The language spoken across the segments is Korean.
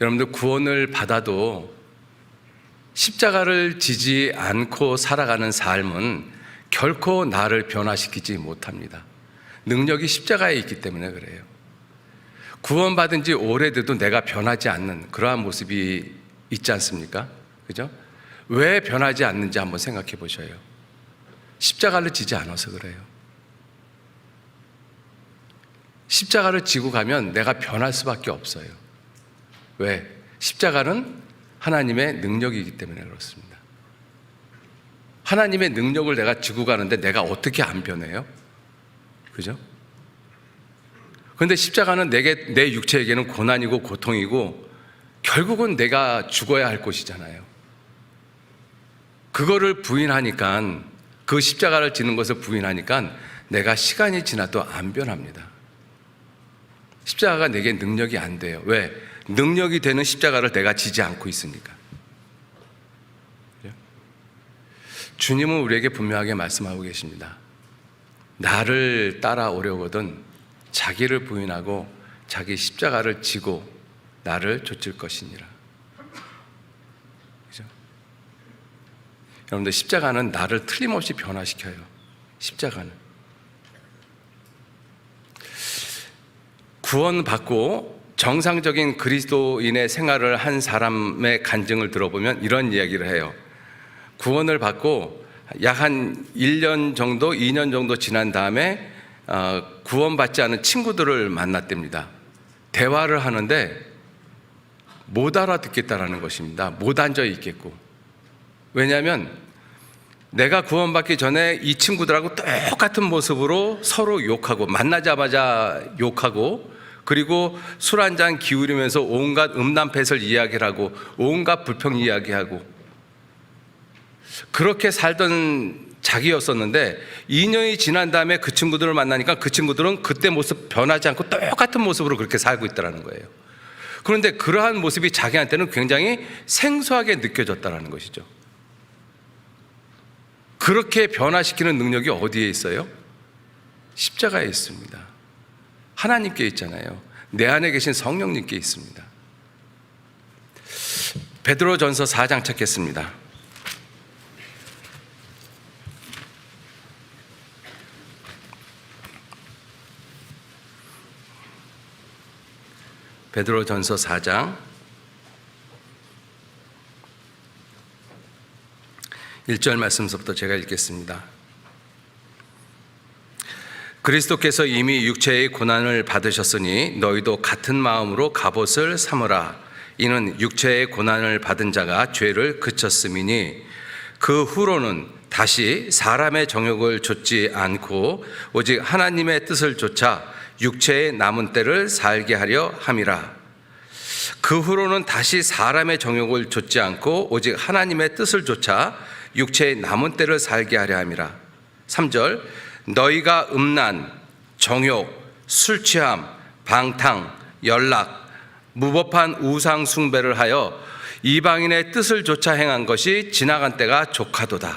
여러분들 구원을 받아도 십자가를 지지 않고 살아가는 삶은 결코 나를 변화시키지 못합니다. 능력이 십자가에 있기 때문에 그래요. 구원받은 지 오래돼도 내가 변하지 않는 그러한 모습이 있지 않습니까? 그죠? 왜 변하지 않는지 한번 생각해 보셔요. 십자가를 지지 않아서 그래요. 십자가를 지고 가면 내가 변할 수밖에 없어요. 왜? 십자가는 하나님의 능력이기 때문에 그렇습니다. 하나님의 능력을 내가 지고 가는데 내가 어떻게 안 변해요? 그죠? 그런데 십자가는 내게, 내 육체에게는 고난이고 고통이고 결국은 내가 죽어야 할 곳이잖아요. 그거를 부인하니까 그 십자가를 지는 것을 부인하니까 내가 시간이 지나도 안 변합니다. 십자가가 내게 능력이 안 돼요. 왜? 능력이 되는 십자가를 내가 지지 않고 있으니까. 그죠? 주님은 우리에게 분명하게 말씀하고 계십니다. 나를 따라오려거든 자기를 부인하고 자기 십자가를 지고 나를 좇을 것이니라. 그죠? 여러분들 십자가는 나를 틀림없이 변화시켜요. 십자가는. 구원받고 정상적인 그리스도인의 생활을 한 사람의 간증을 들어보면 이런 이야기를 해요. 구원을 받고 약 한 1년 정도, 2년 정도 지난 다음에 어, 구원받지 않은 친구들을 만났답니다. 대화를 하는데 못 알아듣겠다라는 것입니다. 못 앉아 있겠고. 왜냐하면 내가 구원받기 전에 이 친구들하고 똑같은 모습으로 서로 욕하고 만나자마자 욕하고 그리고 술 한 잔 기울이면서 온갖 음란 패설 이야기를 하고 온갖 불평 이야기하고 그렇게 살던 자기였었는데 2년이 지난 다음에 그 친구들을 만나니까 그 친구들은 그때 모습 변하지 않고 똑같은 모습으로 그렇게 살고 있다는 거예요. 그런데 그러한 모습이 자기한테는 굉장히 생소하게 느껴졌다는 것이죠. 그렇게 변화시키는 능력이 어디에 있어요? 십자가에 있습니다. 하나님께 있잖아요. 내 안에 계신 성령님께 있습니다. 베드로전서 4장 찾겠습니다. 베드로전서 4장 1절 말씀부터 제가 읽겠습니다. 그리스도께서 이미 육체의 고난을 받으셨으니 너희도 같은 마음으로 갑옷을 삼으라. 이는 육체의 고난을 받은 자가 죄를 그쳤음이니 그 후로는 다시 사람의 정욕을 좇지 않고 오직 하나님의 뜻을 쫓아 육체의 남은 때를 살게 하려 함이라. 그 후로는 다시 사람의 정욕을 좇지 않고 오직 하나님의 뜻을 쫓아 육체의 남은 때를 살게 하려 함이라. 3절 너희가 음란, 정욕, 술 취함, 방탕, 연락, 무법한 우상 숭배를 하여 이방인의 뜻을 쫓아 행한 것이 지나간 때가 족하도다.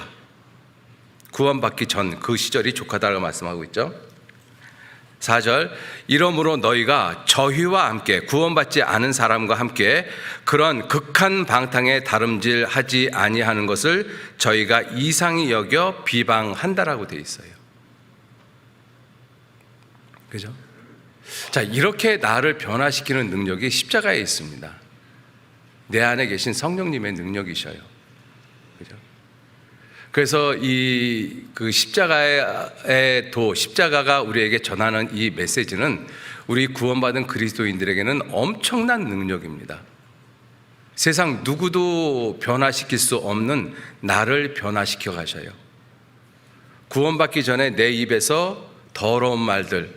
구원받기 전 그 시절이 족하다고 말씀하고 있죠. 4절 이러므로 너희가 저희와 함께 구원받지 않은 사람과 함께 그런 극한 방탕에 다름질하지 아니하는 것을 저희가 이상히 여겨 비방한다라고 돼 있어요. 그죠? 자, 이렇게 나를 변화시키는 능력이 십자가에 있습니다. 내 안에 계신 성령님의 능력이셔요. 그죠? 그래서 이 그 십자가의 도, 십자가가 우리에게 전하는 이 메시지는 우리 구원받은 그리스도인들에게는 엄청난 능력입니다. 세상 누구도 변화시킬 수 없는 나를 변화시켜 가셔요. 구원받기 전에 내 입에서 더러운 말들,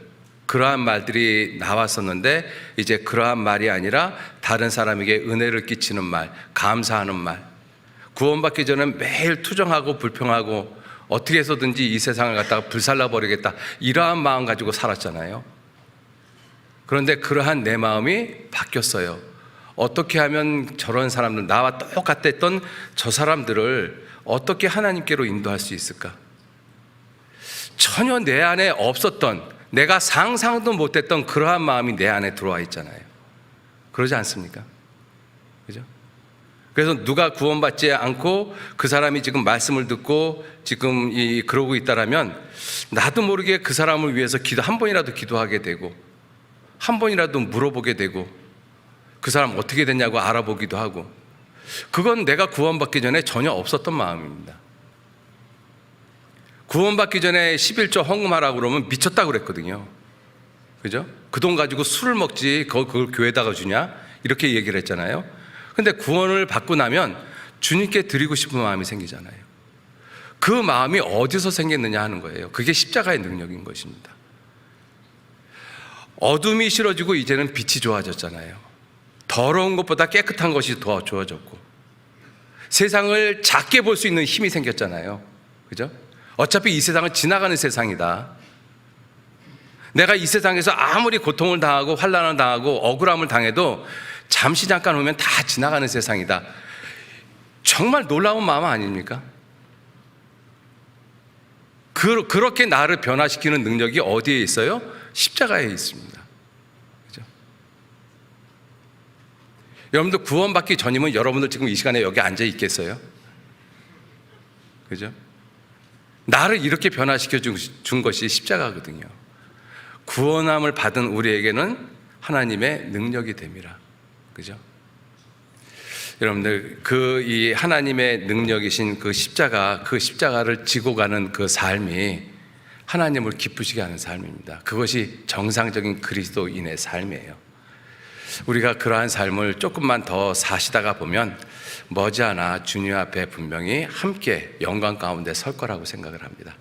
그러한 말들이 나왔었는데 이제 그러한 말이 아니라 다른 사람에게 은혜를 끼치는 말, 감사하는 말. 구원받기 전엔 매일 투정하고 불평하고 어떻게 해서든지 이 세상을 갖다가 불살라 버리겠다. 이러한 마음 가지고 살았잖아요. 그런데 그러한 내 마음이 바뀌었어요. 어떻게 하면 저런 사람들, 나와 똑같았던 저 사람들을 어떻게 하나님께로 인도할 수 있을까? 전혀 내 안에 없었던, 내가 상상도 못했던 그러한 마음이 내 안에 들어와 있잖아요. 그러지 않습니까? 그죠? 그래서 누가 구원받지 않고 그 사람이 지금 말씀을 듣고 지금 이 그러고 있다라면 나도 모르게 그 사람을 위해서 기도 한 번이라도 기도하게 되고 한 번이라도 물어보게 되고 그 사람 어떻게 됐냐고 알아보기도 하고 그건 내가 구원받기 전에 전혀 없었던 마음입니다. 구원받기 전에 11조 헌금하라고 그러면 미쳤다고 그랬거든요. 그죠? 그 돈 가지고 술을 먹지 그걸 교회다가 주냐? 이렇게 얘기를 했잖아요. 근데 구원을 받고 나면 주님께 드리고 싶은 마음이 생기잖아요. 그 마음이 어디서 생겼느냐 하는 거예요. 그게 십자가의 능력인 것입니다. 어둠이 싫어지고 이제는 빛이 좋아졌잖아요. 더러운 것보다 깨끗한 것이 더 좋아졌고 세상을 작게 볼 수 있는 힘이 생겼잖아요. 그죠? 어차피 이 세상은 지나가는 세상이다. 내가 이 세상에서 아무리 고통을 당하고 환란을 당하고 억울함을 당해도 잠시 잠깐 오면 다 지나가는 세상이다. 정말 놀라운 마음 아닙니까? 그, 그렇게 나를 변화시키는 능력이 어디에 있어요? 십자가에 있습니다. 그죠? 여러분들 구원받기 전이면 여러분들 지금 이 시간에 여기 앉아 있겠어요? 그죠? 나를 이렇게 변화시켜 준, 준 것이 십자가거든요. 구원함을 받은 우리에게는 하나님의 능력이 됩니다. 그죠? 여러분들 그 이 하나님의 능력이신 그 십자가 그 십자가를 지고 가는 그 삶이 하나님을 기쁘시게 하는 삶입니다. 그것이 정상적인 그리스도인의 삶이에요. 우리가 그러한 삶을 조금만 더 사시다가 보면 머지않아 주님 앞에 분명히 함께 영광 가운데 설 거라고 생각을 합니다.